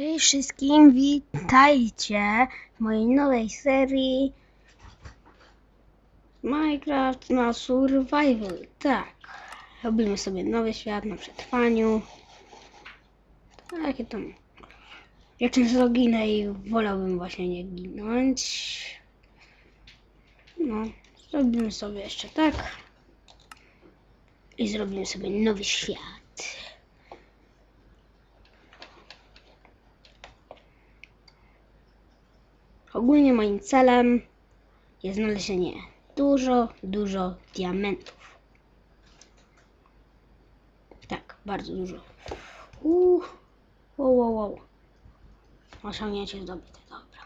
Cześć wszystkim, witajcie w mojej nowej serii Minecraft na Survival. Tak, robimy sobie nowy świat na przetrwaniu. Takie tam. Ja często ginę i wolałbym właśnie nie ginąć. No, zrobimy sobie jeszcze tak. I zrobimy sobie nowy świat. Ogólnie moim celem jest znalezienie dużo, dużo diamentów. Tak, bardzo dużo. Uuu, wow, wow, wow. Osiągnięcie zdobyte, dobra.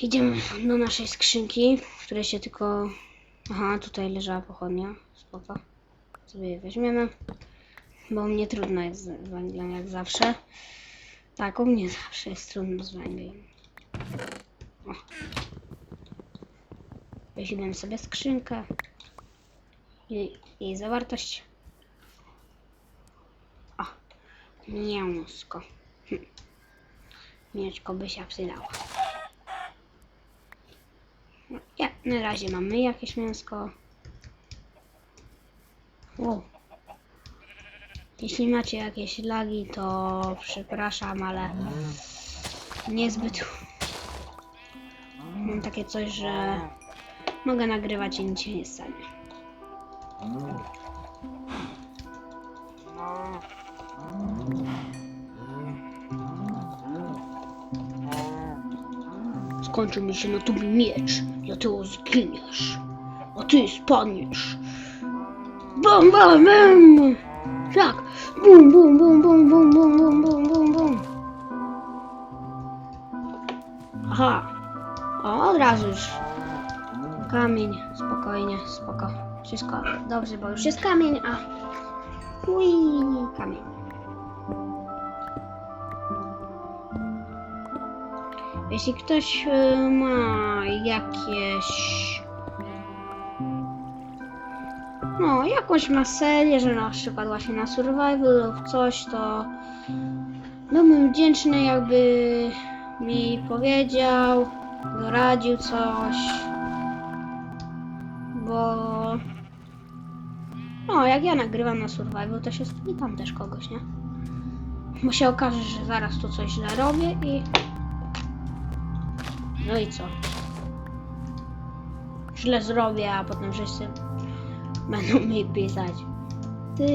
Idziemy do naszej skrzynki, w której się tylko... Aha, tutaj leżała pochodnia, spoko. Sobie je weźmiemy, bo mnie trudno jest z węglem, jak zawsze. Tak, u mnie zawsze jest trudno z węglem. Weźmiemy sobie skrzynkę. Jej, jej zawartość. O, mięsko. Hm. Mięczko by się przydało. Ja, na razie mamy jakieś mięsko. Wow. Jeśli macie jakieś lagi, to przepraszam, ale niezbyt Mam takie coś, że mogę nagrywać i nic się nie stanie. Skończy mi się na tobie miecz, dlatego zginiesz. A ty spadniesz. Bum, bum, bum! Tak! Bum, bum, bum, bum, bum, bum, bum, bum, bum, bum. Aha, o, od razu już. Kamień, spokojnie, spoko. Wszystko dobrze, bo już jest kamień, a... Ui, kamień. Jeśli ktoś y, ma jakieś... No, jakąś ma serię, że na przykład właśnie na survival lub coś, to byłbym wdzięczny, jakby mi powiedział, doradził coś, no, jak ja nagrywam na survival, to się spytam też kogoś, nie? Bo się okaże, że zaraz tu coś źle robię i no i co? Źle zrobię, a potem wszyscy będą mi pisać. Ty,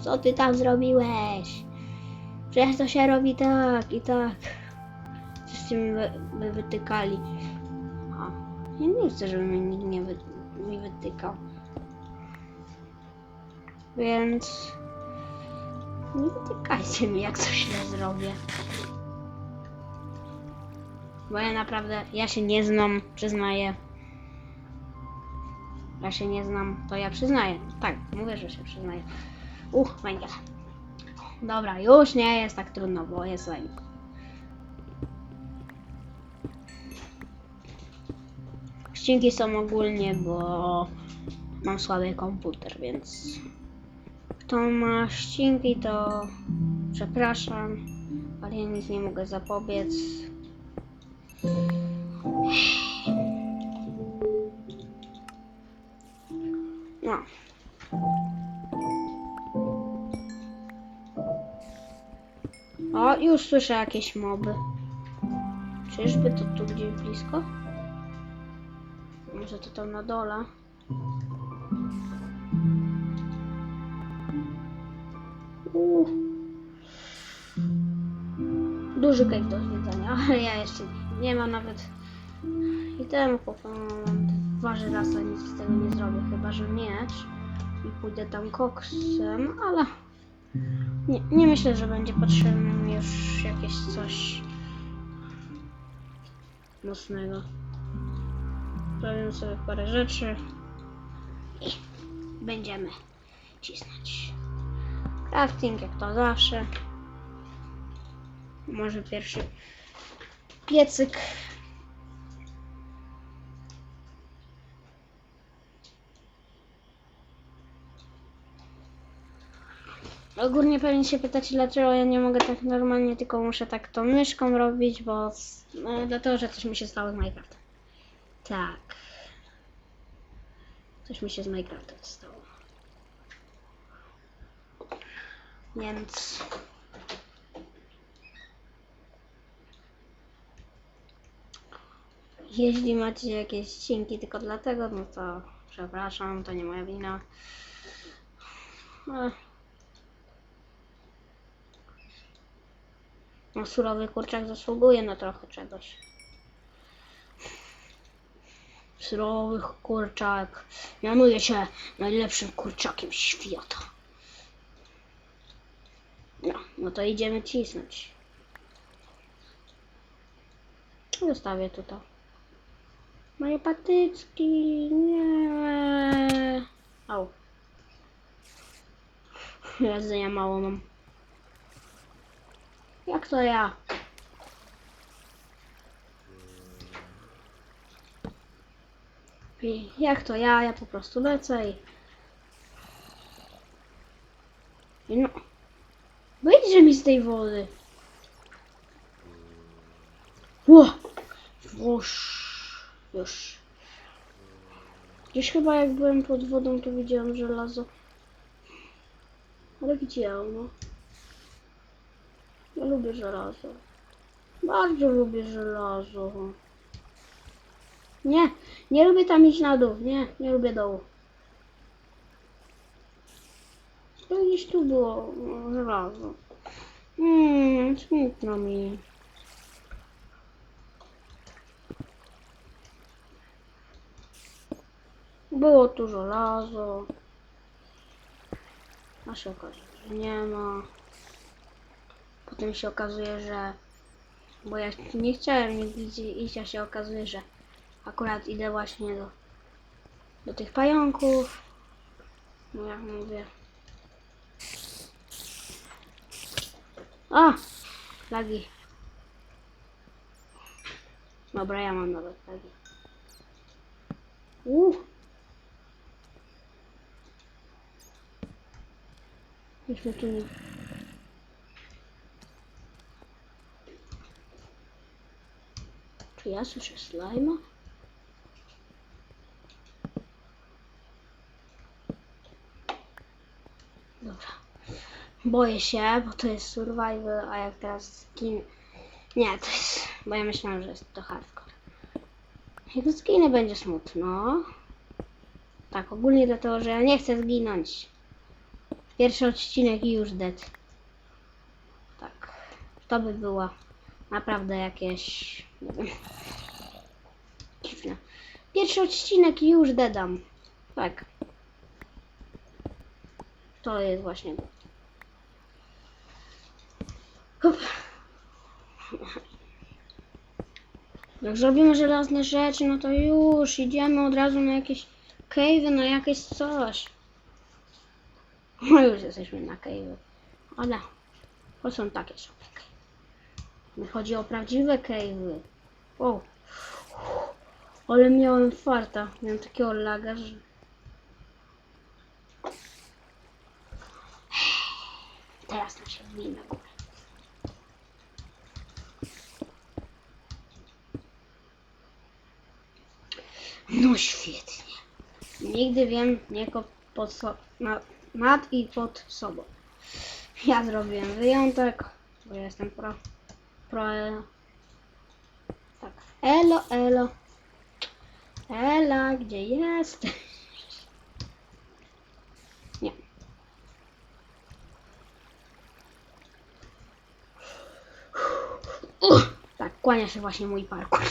co ty tam zrobiłeś? Przecież to się robi tak i tak. Wszyscy mi wy, by wytykali. A, ja nie chcę, żeby mi nikt nie wy, mi wytykał. Więc nie wytykajcie mi, jak coś źle zrobię. Bo ja naprawdę, ja się nie znam, przyznaję. Ja się nie znam, to ja przyznaję. Tak, mówię, że się przyznaję. Uch, węgiel. Dobra, już nie jest tak trudno, bo jest węgiel. Ścinki są ogólnie, bo mam słaby komputer, więc kto ma ścinki, to przepraszam, ale ja nic nie mogę zapobiec. No. O, już słyszę jakieś moby. Czyżby to tu gdzieś blisko? Może to tam na dole. Duży cave do zwiedzania, ale ja jeszcze nie, mam nawet i temu dwa żelasa nic z tego nie zrobię, chyba że miecz i pójdę tam koksem, ale nie, nie myślę, że będzie potrzebne już jakieś coś mocnego. Zrobimy sobie parę rzeczy i będziemy cisnąć. Crafting jak to zawsze. Może pierwszy piecyk. Ogólnie pewnie się pytacie, dlaczego ja nie mogę tak normalnie, tylko muszę tak tą myszką robić, bo no, dlatego, że coś mi się stało z Minecraftem. Tak. Coś mi się z Minecraftem stało. Więc... Jeśli macie jakieś ścinki tylko dlatego, no to przepraszam, to nie moja wina. No surowy kurczak zasługuje na trochę czegoś. Surowy kurczak mianuje się najlepszym kurczakiem świata. No, no to idziemy cisnąć. Zostawię tutaj. Moje patyczki, nie. Au. Jedzenia mało mam. Jak to ja? Jak to ja? Ja po prostu lecę. I no... Wyjdźże mi z tej wody. Ło! Wóż. Już. Gdzieś chyba jak byłem pod wodą, to widziałem żelazo. Ale gdzie ono? Ja lubię żelazo. Bardzo lubię żelazo. Nie, nie lubię tam iść na dół. Nie, nie lubię dołu. To gdzieś tu było no, żelazo. Hmm, smutno mi. Było tu żelazo. A się okazuje, że nie ma. Potem się okazuje, że... Bo ja nie chciałem nigdzie iść, a się okazuje, że akurat idę właśnie do, do tych pająków. No jak mówię. A! Lagi. Dobra, ja mam nawet lagi. Uff. Już tu nie... Czy ja słyszę slajma? Dobra. Boję się, bo to jest survival, a jak teraz skin... Nie, to jest... Bo ja myślałam, że jest to hardcore. Jak zginę, będzie smutno. Tak, ogólnie dlatego, że ja nie chcę zginąć. Pierwszy odcinek i już dead. Tak. To by było naprawdę jakieś... Nie wiem. Dziwne. Pierwszy odcinek i już dedam. Tak. To jest właśnie... Jak zrobimy żelazne rzeczy, no to już idziemy od razu na jakieś cave'y, na jakieś coś. No już jesteśmy na cave'y. Ale to są takie. Nie chodzi o prawdziwe cave'y. Wow. Ale miałem farta. Miałem takiego laga, że... Teraz nam się wbij na górę. No świetnie. Nigdy wiem niego pod so na, nad i pod sobą. Ja zrobiłem wyjątek, bo jestem pro. Pro. Tak. Elo, elo. Ela, gdzie jesteś? Nie. Uch, tak, kłania się właśnie mój parkour.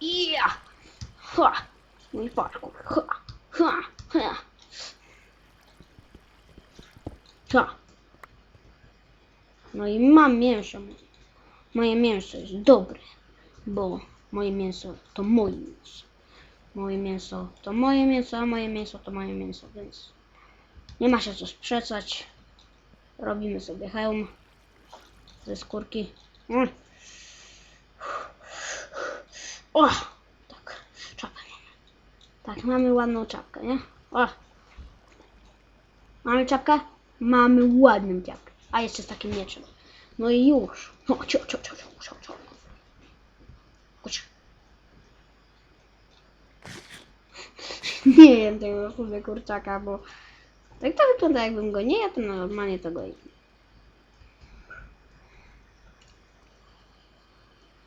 Ja! No i mam mięso. Moje mięso jest dobre, bo moje mięso to moje mięso. Moje mięso to moje mięso, a moje mięso to moje mięso, więc nie ma się co sprzeczać. Robimy sobie hełm ze skórki. O! Tak, mamy. Ładną czapkę, nie? O! Mamy czapkę? Mamy ładną czapkę. A jeszcze z takim mieczem. No i już. O, cio, cio, cio, cio, cio, cio. Nie jem tego sobie kurczaka, bo tak to wygląda jakbym go nie jadł, no normalnie to go jem.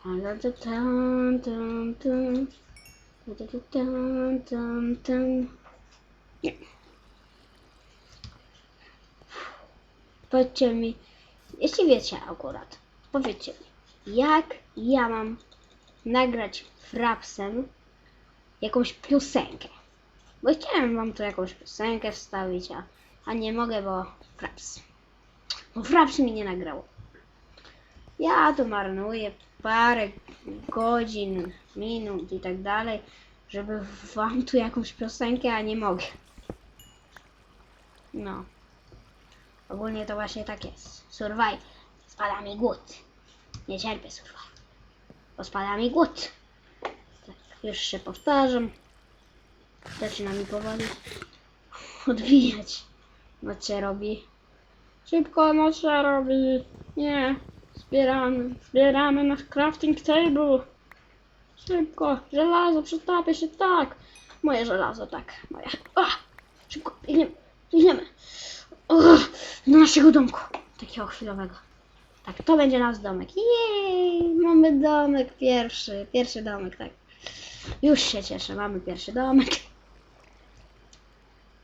Ale to tam, tam, tam. To, to, tam, tam, tam. Nie. Powiedzcie mi, jeśli wiecie akurat, powiedzcie mi, jak ja mam nagrać frapsem jakąś piosenkę? Bo chciałem wam tu jakąś piosenkę wstawić, a, a nie mogę, bo fraps. Bo fraps mi nie nagrało. Ja tu marnuję parę godzin, minut i tak dalej, żeby wam tu jakąś piosenkę, a nie mogę. No. Ogólnie to właśnie tak jest. Survive. Spada mi głód. Nie cierpię survive. Bo spada mi głód. Tak, już się powtarzam. Zaczyna mi powoli odbijać. Noc się robi. Szybko noc się robi. Nie. Zbieramy. Zbieramy nasz crafting table. Szybko. Żelazo przytapia się tak. Moje żelazo, tak. Moje. O! Szybko. Biegniemy. Biegniemy. O, do naszego domku. Takiego chwilowego. Tak, to będzie nasz domek. Jej! Mamy domek pierwszy. Pierwszy domek, tak. Już się cieszę, mamy pierwszy domek.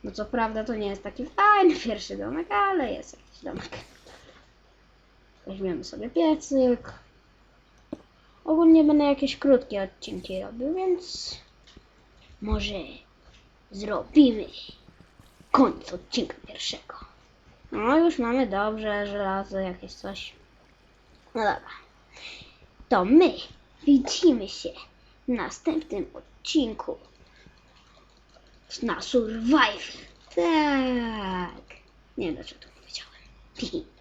No co prawda to nie jest taki fajny pierwszy domek, ale jest jakiś domek. Weźmiemy sobie piecyk. Ogólnie będę jakieś krótkie odcinki robił, więc może zrobimy koniec odcinka pierwszego. No już mamy dobrze, żelazo, jakieś coś. No dobra. To my widzimy się w następnym odcinku na Survive. Tak. Nie wiem dlaczego to powiedziałem.